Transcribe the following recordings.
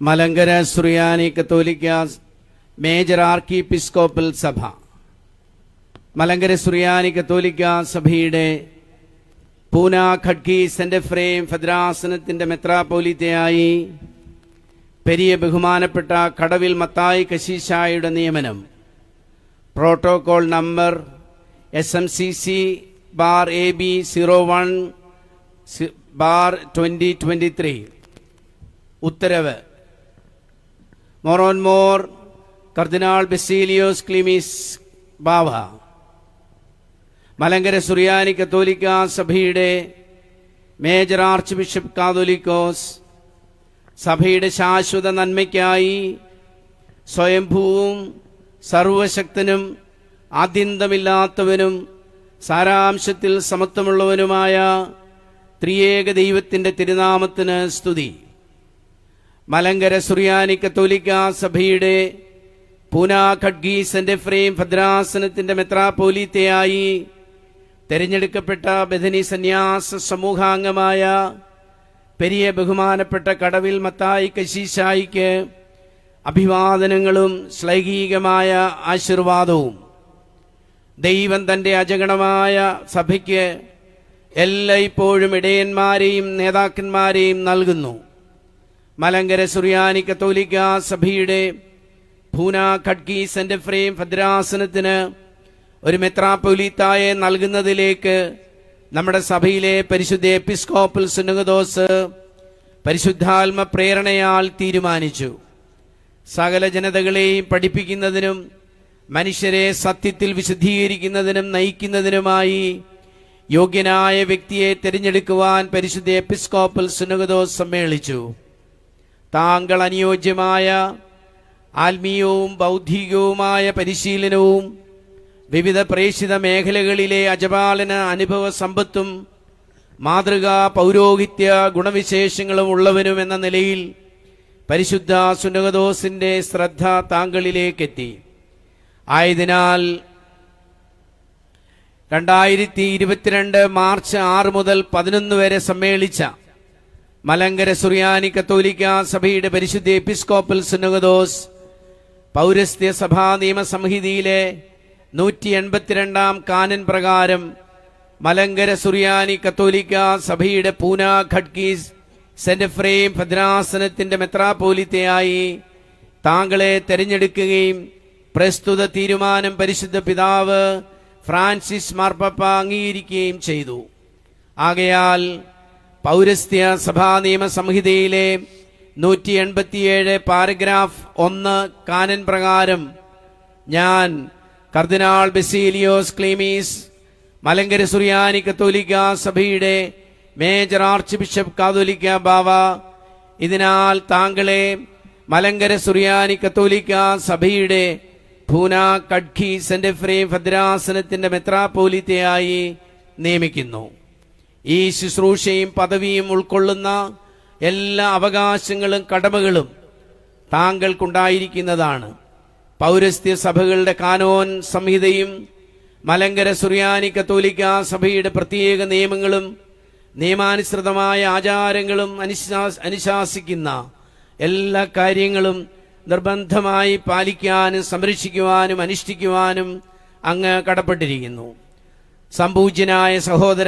മലങ്കര സുറിയാനി കത്തോലിക്ക മേജർ ആർക്കി പിസ്കോപ്പൽ സഭ. മലങ്കര സുറിയാനി കത്തോലിക്ക സഭയുടെ പൂന ഖഡ്കി സെന്റ് ഫ്രെയിം ഭദ്രാസനത്തിന്റെ മെത്രാപോലിത്തയായി പെരിയ ബഹുമാനപ്പെട്ട കടവിൽ മത്തായി കശീശായുടെ നിയമനം. Protocol number S M C C bar A B zero one bar twenty twenty three. ഉത്തരവ് മോറോൻ മോർ കർദിനാൾ ബെസീലിയോസ് ക്ലിമിസ് ബാവ മലങ്കര സുറിയാനി കത്തോലിക്ക സഭയുടെ മേജർ ആർച്ച് ബിഷപ്പ് കാതോലിക്കോസ് സഭയുടെ ശാശ്വത നന്മയ്ക്കായി സ്വയംഭൂവും സർവശക്തനും ആദ്യന്തമില്ലാത്തവനും സാരാംശത്തിൽ സമത്വമുള്ളവനുമായ ത്രിയേക ദൈവത്തിന്റെ തിരുനാമത്തിന് സ്തുതി മലങ്കര സുറിയാനി കത്തോലിക്ക സഭയുടെ പൂന ഖഡ്ഗീസന്റെ ഫ്രെയിം ഭദ്രാസനത്തിന്റെ മെത്രാപോലീത്തയായി തെരഞ്ഞെടുക്കപ്പെട്ട ബഥനി സന്യാസ സമൂഹാംഗമായ പെരിയ ബഹുമാനപ്പെട്ട കടവിൽ മത്തായി കശീശായിക്ക് അഭിവാദനങ്ങളും ശ്ലൈകീകമായ ആശീർവാദവും. ദൈവം തന്റെ അജഗണമായ സഭയ്ക്ക് എല്ലായ്പ്പോഴും ഇടയന്മാരെയും നേതാക്കന്മാരെയും നൽകുന്നു. മലങ്കര സുറിയാനി കത്തോലിക്ക സഭയുടെ ഭൂന ഖഡ്ഗി സെന്റ് ഫ്രെയിം ഭദ്രാസനത്തിന് ഒരു മെത്രാപ്പൊലീത്തായെ നൽകുന്നതിലേക്ക് നമ്മുടെ സഭയിലെ പരിശുദ്ധ എപ്പിസ്കോപ്പൽ സുനഗദോസ് പരിശുദ്ധാത്മ പ്രേരണയാൽ തീരുമാനിച്ചു. സകല ജനതകളെയും പഠിപ്പിക്കുന്നതിനും മനുഷ്യരെ സത്യത്തിൽ വിശുദ്ധീകരിക്കുന്നതിനും നയിക്കുന്നതിനുമായി യോഗ്യനായ വ്യക്തിയെ തിരഞ്ഞെടുക്കുവാൻ പരിശുദ്ധ എപ്പിസ്കോപ്പൽ സുനഗദോസ് സമ്മേളിച്ചു. താങ്കൾ അനുയോജ്യമായ ആത്മീയവും ബൗദ്ധികവുമായ പരിശീലനവും വിവിധ പ്രേക്ഷിത മേഖലകളിലെ അജപാലന അനുഭവ സമ്പത്തും മാതൃകാ പൗരോഹിത്യ ഗുണവിശേഷങ്ങളും ഉള്ളവനും എന്ന നിലയിൽ പരിശുദ്ധ സുനഗദോസിന്റെ ശ്രദ്ധ താങ്കളിലേക്കെത്തി. ആയതിനാൽ രണ്ടായിരത്തി ഇരുപത്തിരണ്ട് മാർച്ച് ആറ് മുതൽ പതിനൊന്ന് വരെ സമ്മേളിച്ച മലങ്കര സുറിയാനി കത്തോലിക്ക സഭയുടെ പരിശുദ്ധ എപ്പിസ്കോപ്പൽ സുനഗദോസ് പൗരസ്ത്യ സഭാ നിയമസംഹിതയിലെ നൂറ്റി എൺപത്തിരണ്ടാം കാനൻ പ്രകാരം മലങ്കര സുറിയാനി കത്തോലിക്ക സഭയുടെ പൂന ഖഡ്കീസ് സെന്റ് ഫ്രെയിം ഭദ്രാസനത്തിന്റെ മെത്രാപോലിത്തയായി താങ്കളെ തെരഞ്ഞെടുക്കുകയും പ്രസ്തുത തീരുമാനം പരിശുദ്ധ പിതാവ് ഫ്രാൻസിസ് മാർപ്പപ്പ അംഗീകരിക്കുകയും ചെയ്തു. ആകയാൽ പൗരസ്ത്യ സഭാ നിയമസംഹിതയിലെ നൂറ്റി എൺപത്തിയേഴ് പാരഗ്രാഫ് ഒന്ന് കാനൻ പ്രകാരം ഞാൻ കർദിനാൾ ബെസീലിയോസ് ക്ലീമീസ് മലങ്കര സുറിയാനി കത്തോലിക്ക സഭയുടെ മേജർ ആർച്ച് ബിഷപ്പ് കാതോലിക്ക ബാവ ഇതിനാൽ താങ്കളെ മലങ്കര സുറിയാനി കത്തോലിക്ക സഭയുടെ പൂന കഡ്ഖി സെന്റ് ഫ്രീ ഭദ്രാസനത്തിന്റെ മെത്രാപോലിത്തയായി നിയമിക്കുന്നു. ഈ ശുശ്രൂഷയും പദവിയും ഉൾക്കൊള്ളുന്ന എല്ലാ അവകാശങ്ങളും കടമകളും താങ്കൾക്കുണ്ടായിരിക്കുന്നതാണ്. പൗരസ്ത്യ സഭകളുടെ കാനോൻ സംഹിതയും മലങ്കര സുറിയാനി കത്തോലിക്ക സഭയുടെ പ്രത്യേക നിയമങ്ങളും നിയമാനുസൃതമായ ആചാരങ്ങളും അനുശാ- അനുശാസിക്കുന്ന എല്ലാ കാര്യങ്ങളും നിർബന്ധമായി പാലിക്കാനും സംരക്ഷിക്കുവാനും അനുഷ്ഠിക്കുവാനും അങ്ങ് കടപ്പെട്ടിരിക്കുന്നു. സംപൂജ്യനായ സഹോദര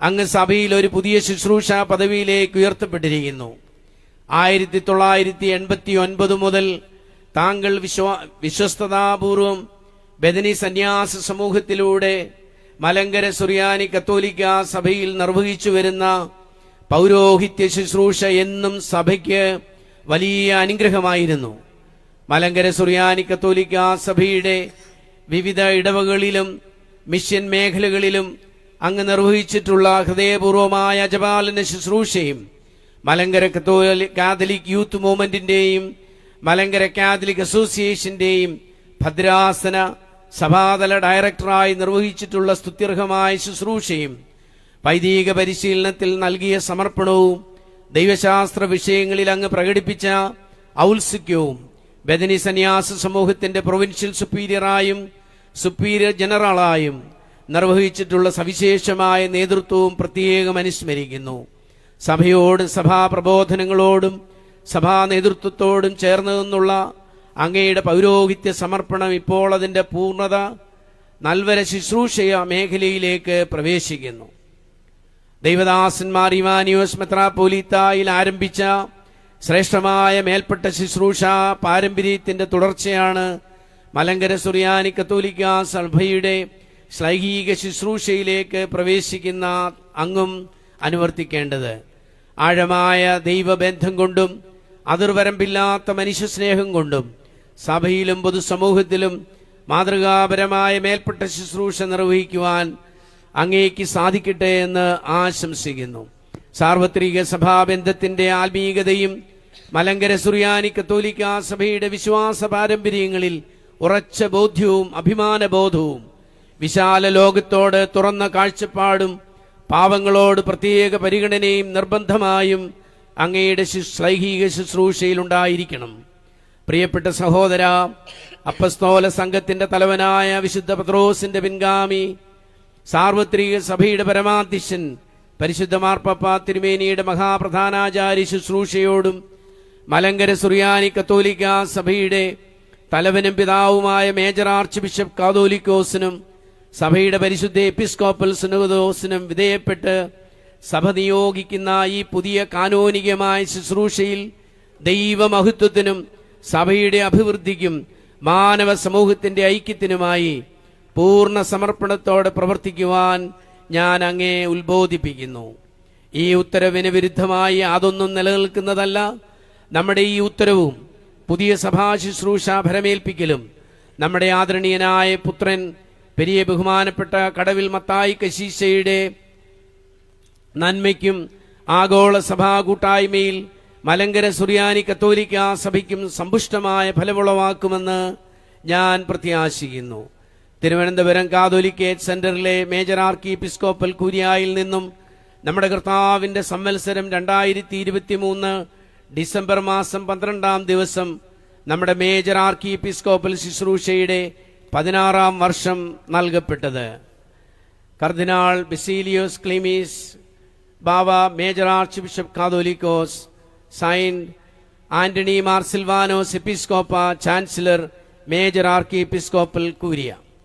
അങ്ങ് സഭയിൽ ഒരു പുതിയ ശുശ്രൂഷ പദവിയിലേക്ക് ഉയർത്തപ്പെട്ടിരിക്കുന്നു. ആയിരത്തി തൊള്ളായിരത്തി എൺപത്തി ഒൻപത് മുതൽ താങ്കൾ വിശ്വ വിശ്വസ്തതാപൂർവം ബദനി സന്യാസ സമൂഹത്തിലൂടെ മലങ്കര സുറിയാനി കത്തോലിക്ക സഭയിൽ നിർവഹിച്ചു വരുന്ന പൗരോഹിത്യ ശുശ്രൂഷ എന്നും സഭയ്ക്ക് വലിയ അനുഗ്രഹമായിരുന്നു. മലങ്കര സുറിയാനി കത്തോലിക്ക സഭയുടെ വിവിധ ഇടവകളിലും മിഷൻ മേഖലകളിലും അങ്ങ് നിർവഹിച്ചിട്ടുള്ള ഹൃദയപൂർവമായ അജപാലന ശുശ്രൂഷയും മലങ്കര കാതലിക് യൂത്ത് മൂവ്മെന്റിന്റെയും മലങ്കര കാതലിക് അസോസിയേഷന്റെയും ഭദ്രാസന സഭാതല ഡയറക്ടറായി നിർവഹിച്ചിട്ടുള്ള സ്തുത്യർഹമായ ശുശ്രൂഷയും വൈദിക പരിശീലനത്തിൽ നൽകിയ സമർപ്പണവും ദൈവശാസ്ത്ര വിഷയങ്ങളിൽ അങ്ങ് പ്രകടിപ്പിച്ച ഔത്സുക്യവും ബദനി സന്യാസ സമൂഹത്തിന്റെ പ്രൊവിൻഷ്യൽ സുപ്പീരിയറായും സുപ്പീരിയർ ജനറലായും നിർവഹിച്ചിട്ടുള്ള സവിശേഷമായ നേതൃത്വവും പ്രത്യേകം അനുസ്മരിക്കുന്നു. സഭയോടും സഭാ പ്രബോധനങ്ങളോടും സഭാ നേതൃത്വത്തോടും ചേർന്ന് നിന്നുള്ള അങ്ങയുടെ പൗരോഹിത്യ സമർപ്പണം ഇപ്പോൾ അതിന്റെ പൂർണത നൽവര ശുശ്രൂഷയ മേഖലയിലേക്ക് പ്രവേശിക്കുന്നു. ദൈവദാസന്മാർ ഇവാനിയോസ് മെത്രാപോലീത്തായിൽ ആരംഭിച്ച ശ്രേഷ്ഠമായ മേൽപ്പെട്ട ശുശ്രൂഷ പാരമ്പര്യത്തിന്റെ തുടർച്ചയാണ് മലങ്കര സുറിയാനി കത്തോലിക്ക സഭയുടെ ശ്ലൈഹിക ശുശ്രൂഷയിലേക്ക് പ്രവേശിക്കുന്ന അങ്ങും അനുവർത്തിക്കേണ്ടത്. ആഴമായ ദൈവബന്ധം കൊണ്ടും അതിർവരമ്പില്ലാത്ത മനുഷ്യസ്നേഹം കൊണ്ടും സഭയിലും പൊതുസമൂഹത്തിലും മാതൃകാപരമായ മേൽപ്പെട്ട ശുശ്രൂഷ നിർവഹിക്കുവാൻ അങ്ങേക്ക് സാധിക്കട്ടെ എന്ന് ആശംസിക്കുന്നു. സാർവത്രിക സഭാബന്ധത്തിന്റെ ആത്മീയതയും മലങ്കര സുറിയാനി കത്തോലിക്ക സഭയുടെ വിശ്വാസ പാരമ്പര്യങ്ങളിൽ ഉറച്ച ബോധ്യവും അഭിമാനബോധവും വിശാല ലോകത്തോട് തുറന്ന കാഴ്ചപ്പാടും പാവങ്ങളോട് പ്രത്യേക പരിഗണനയും നിർബന്ധമായും അങ്ങയുടെ ശ്ലൈഹിക ശുശ്രൂഷയിൽ ഉണ്ടായിരിക്കണം പ്രിയപ്പെട്ട സഹോദര അപ്പസ്തോല സംഘത്തിന്റെ തലവനായ വിശുദ്ധ പത്രോസിന്റെ പിൻഗാമി സാർവത്രിക സഭയുടെ പരമാധ്യക്ഷൻ പരിശുദ്ധ മാർപ്പപ്പ തിരുമേനിയുടെ മഹാപ്രധാനാചാര്യ ശുശ്രൂഷയോടും മലങ്കര സുറിയാനി കത്തോലിക്ക സഭയുടെ തലവനും പിതാവുമായ മേജർ ആർച്ച് ബിഷപ്പ് കാതോലിക്കോസിനും സഭയുടെ പരിശുദ്ധ എപ്പിസ്കോപ്പൽ സുനോദോസിനും വിധേയപ്പെട്ട് സഭ നിയോഗിക്കുന്ന ഈ പുതിയ കാനോനികമായ ശുശ്രൂഷയിൽ ദൈവമഹത്വത്തിനും സഭയുടെ അഭിവൃദ്ധിക്കും മാനവ സമൂഹത്തിന്റെ ഐക്യത്തിനുമായി പൂർണ സമർപ്പണത്തോടെ പ്രവർത്തിക്കുവാൻ ഞാൻ അങ്ങേ ഉത്ബോധിപ്പിക്കുന്നു. ഈ ഉത്തരവിന് വിരുദ്ധമായി അതൊന്നും നിലനിൽക്കുന്നതല്ല. നമ്മുടെ ഈ ഉത്തരവും പുതിയ സഭാ ശുശ്രൂഷ ഭരമേൽപ്പിക്കലും നമ്മുടെ ആദരണീയനായ പുത്രൻ പെരിയ ബഹുമാനപ്പെട്ട കടവിൽ മത്തായി കശീശയുടെ നന്മയ്ക്കും ആഗോള സഭാ കൂട്ടായ്മയിൽ മലങ്കര സുറിയാനി കത്തോലിക്ക സഭയ്ക്കും സമ്പുഷ്ടമായ ഫലമുളവാക്കുമെന്ന് ഞാൻ പ്രത്യാശിക്കുന്നു. തിരുവനന്തപുരം കാതോലിക്കേറ്റ് സെന്ററിലെ മേജർ ആർക്കി എപ്പിസ്കോപ്പൽ കൂരിയായിൽ നിന്നും നമ്മുടെ കർത്താവിന്റെ സംവത്സരം രണ്ടായിരത്തി ഇരുപത്തി മൂന്ന് ഡിസംബർ മാസം പന്ത്രണ്ടാം ദിവസം നമ്മുടെ മേജർ ആർക്കി എപ്പിസ്കോപ്പൽ ശുശ്രൂഷയുടെ പതിനാറാം വർഷം നൽകപ്പെട്ടത്. Cardinal Baselios Cleemis Bava major archbishop Catholicos sign Antony Mar Silvanos എപ്പിസ്കോപ്പ chancellor major archiepiscopal curia.